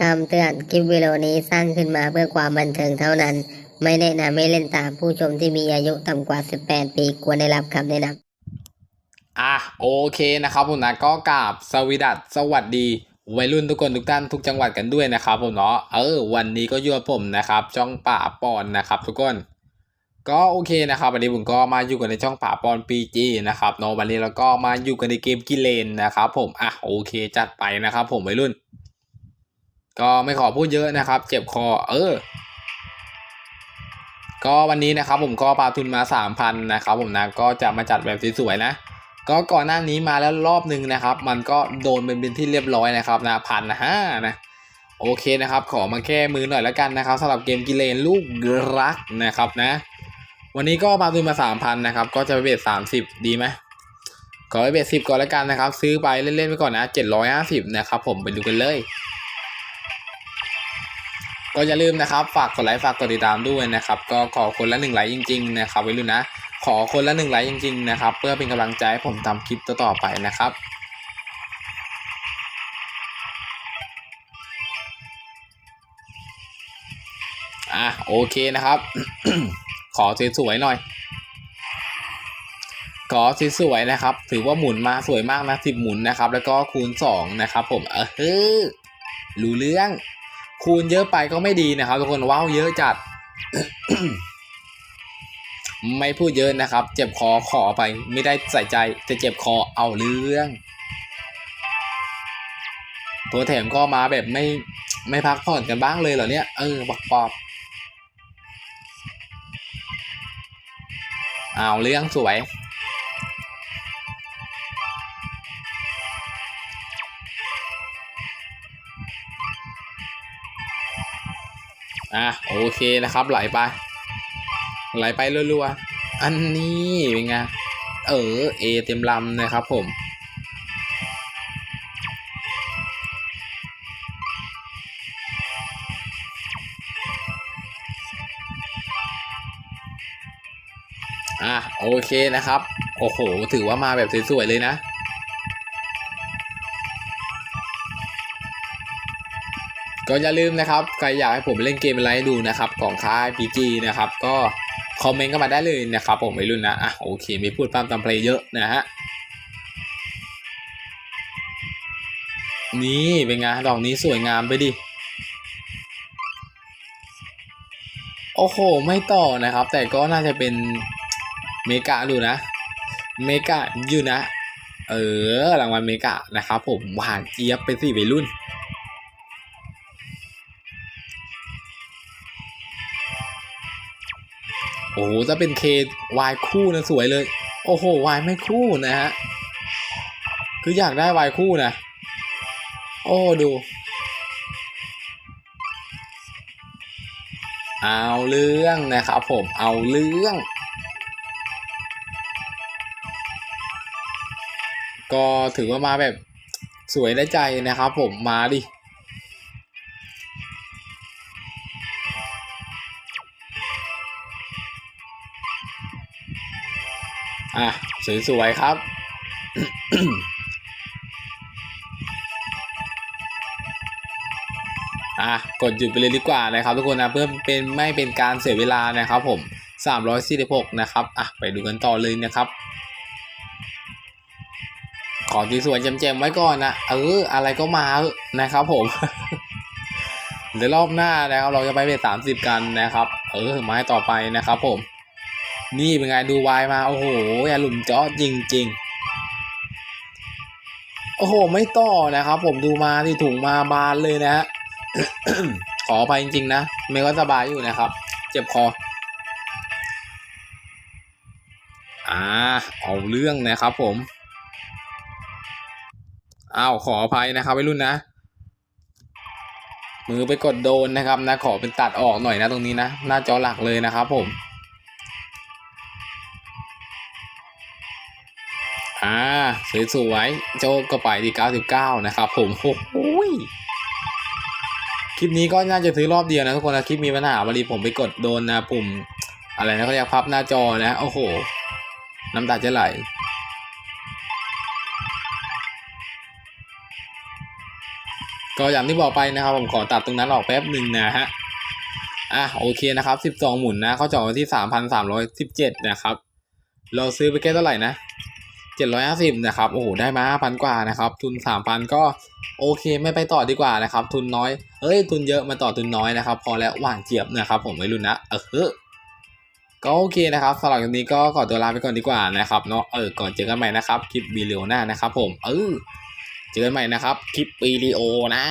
คำเตือนคลิปวิดีโอนี้สร้างขึ้นมาเพื่อความบันเทิงเท่านั้น ไม่แนะนำให้เล่นตามผู้ชมที่มีอายุต่ำกว่า 18 ปีควรได้รับคำแนะนำอะโอเคนะครับผมนะก็กราบสวีดัสสวัสดีวัยรุ่นทุกคนทุกท่านทุกจังหวัดกันด้วยนะครับผมเนาะเออวันนี้ก็ยู่กับผมนะครับช่องป่าปอนนะครับ ทุกคนก็โอเคนะครับวันนี้ผมก็มาอยู่กันในช่องป่าปอนปีจีนะครับเนาะวันนี้เราก็มาอยู่กันในเกมกิเลนนะครับ ผมอะโอเคจัดไปนะครับ ผมวัยรุ่น ก็ไม่ขอพูดเยอะนะครับ เจ็บคอ เออ ก็วันนี้นะครับผมก็ปาทุนมาสามพันนะครับผมนะ ก็จะมาจัดแบบสวยๆนะ ก็ก่อนหน้านี้มาแล้วรอบหนึ่งนะครับ มันก็โดนเป็นเป็นที่เรียบร้อยนะครับนะพันห้านะ โอเคนะครับ ขอมาแก้มือหน่อยแล้วกันนะครับสำหรับเกมกิเลนลูกรักนะครับนะ วันนี้ก็ปาทุนมาสามพันนะครับ ก็จะไปเบ็ดสามสิบดีไหมขอไปเบ็ดสิบก่อนแล้วกันนะครับ ซื้อไปเล่นๆไปก่อนนะเจ็ดร้อยห้าสิบนะครับผมไปดูกันเลย ก็อย่าลืมนะครับ ฝากกดไลค์ฝากกดติดตามด้วยนะครับ ก็ขอคนละหนึ่งไลค์จริง ๆ นะครับไว้รุ่นนะ ขอคนละหนึ่งไลค์จริง ๆ นะครับ เพื่อเป็นกำลังใจให้ผมทำคลิปต่อๆไปนะครับอะโอเคนะครับ ขอสวยๆหน่อย ขอสวยๆนะครับ ถือว่าหมุนมาสวยมากนะสิบหมุนนะครับ แล้วก็คูณสองนะครับ ผมเออเฮ้อรู้เรื่อง คูณเยอะไปก็ไม่ดีนะครับทุกคนว้าวเยอะจัด ไม่พูดเยอะนะครับ เจ็บคอขอไป ไม่ได้ใส่ใจจะเจ็บคอเอาเรื่อง ตัวแถมก็มาแบบไม่ไม่พักผ่อนกันบ้างเลยเหรอเนี่ย เออบอกปอบเอาเรื่องสวย อะโอเคนะครับ ไหลไป ไหลไปรัวๆ อันนี้เป็นไง เออเอเต็มลำนะครับผมอะโอเคนะครับ โอ้โห ถือว่ามาแบบสวยๆเลยนะ ก็อย่าลืมนะครับใครอยากให้ผมเล่นเกมอะไรให้ดูนะครับของค่าย PG นะครับก็คอมเมนต์กันมาได้เลยนะครับผมไม่รุ่นนะอะโอเคไม่พูดตามตามเพลยเยอะนะฮะนี่เป็นไงดอกนี้สวยงามไปดิโอ้โห ไม่ต่อนะครับ แต่ก็น่าจะเป็นเมกาดูนะ เมกาอยู่นะ เออรางวัลเมกานะครับผมหวานเจี๊ยบไปสิวัยรุ่น โอ้โหถ้าเป็นเควายคู่นะสวยเลย โอ้โหวายไม่คู่นะฮะ คืออยากได้วายคู่นะ โอ้ดู เอาเรื่องนะครับผม เอาเรื่อง ก็ถือว่ามาแบบสวยได้ใจนะครับผม มาดิ อะ สวยๆครับ อะ กดหยุดไปเลยดีกว่านะครับทุกคนนะ เพื่อเป็นไม่เป็นการเสียเวลานะครับผม 346 นะครับ อะ ไปดูกันต่อเลยนะครับขอที่สวยแจมๆไว้ก่อนนะ เออ อะไรก็มานะครับผม เดี๋ยวรอบหน้านะครับเราจะไปเป็น30กันนะครับ เออ ไม้ต่อไปนะครับผม นี่เป็นไงดูวายมาโอ้โหอย่าหลุมเจาะจริงๆโอ้โห ไม่ต่อนะครับ ผมดูมาที่ถุงมาบานเลยนะฮะขอไปจริง ๆ นะไม่ก็สบายอยู่นะครับ เจ็บคออ่าเอาเรื่องนะครับ ผมอ้าวขออภัยนะครับไว้รุ่นนะ มือไปกดโดนนะครับนะ ขอเป็นตัดออกหน่อยนะตรงนี้นะ หน้าจอหลักเลยนะครับผม อ่าสวยๆโจก็ไปที่99 นะครับ ผมโอ้โหยคลิปนี้ก็น่าจะซื้อรอบเดียวนะทุกคนนะคลิปมีปัญหาวันนี้ผมไปกดโดนนะปุ่ม อะไรนะเขาเรียกพับหน้าจอนะ โอ้โห น้ำตาจะไหลก็อย่างที่บอกไปนะครับผมขอตัดตรงนั้นออกแป๊บหนึ่งนะฮะอะโอเคนะครับ 12 หมุนนะเขาเจาะมาที่ 3,317 นะครับ เราซื้อไปแค่เท่าไหร่นะ 750นะครับโอ้โหได้มา5,000 กว่านะครับทุน 3,000 ก็โอเคไม่ไปต่อดีกว่านะครับทุนน้อยเอ้ยทุนเยอะมาต่อทุนน้อยนะครับพอแล้วหว่านเจี๊ยบนะครับผมไม่รู้นะเออก็โอเคนะครับสำหรับคลิปนี้ก็ขอตัวลาไปก่อนดีกว่านะครับเนาะเออก่อนเจอกันใหม่นะครับคลิปวิดีโอหน้านะครับผมเออเจอกันใหม่นะครับคลิปวิดีโอหน้า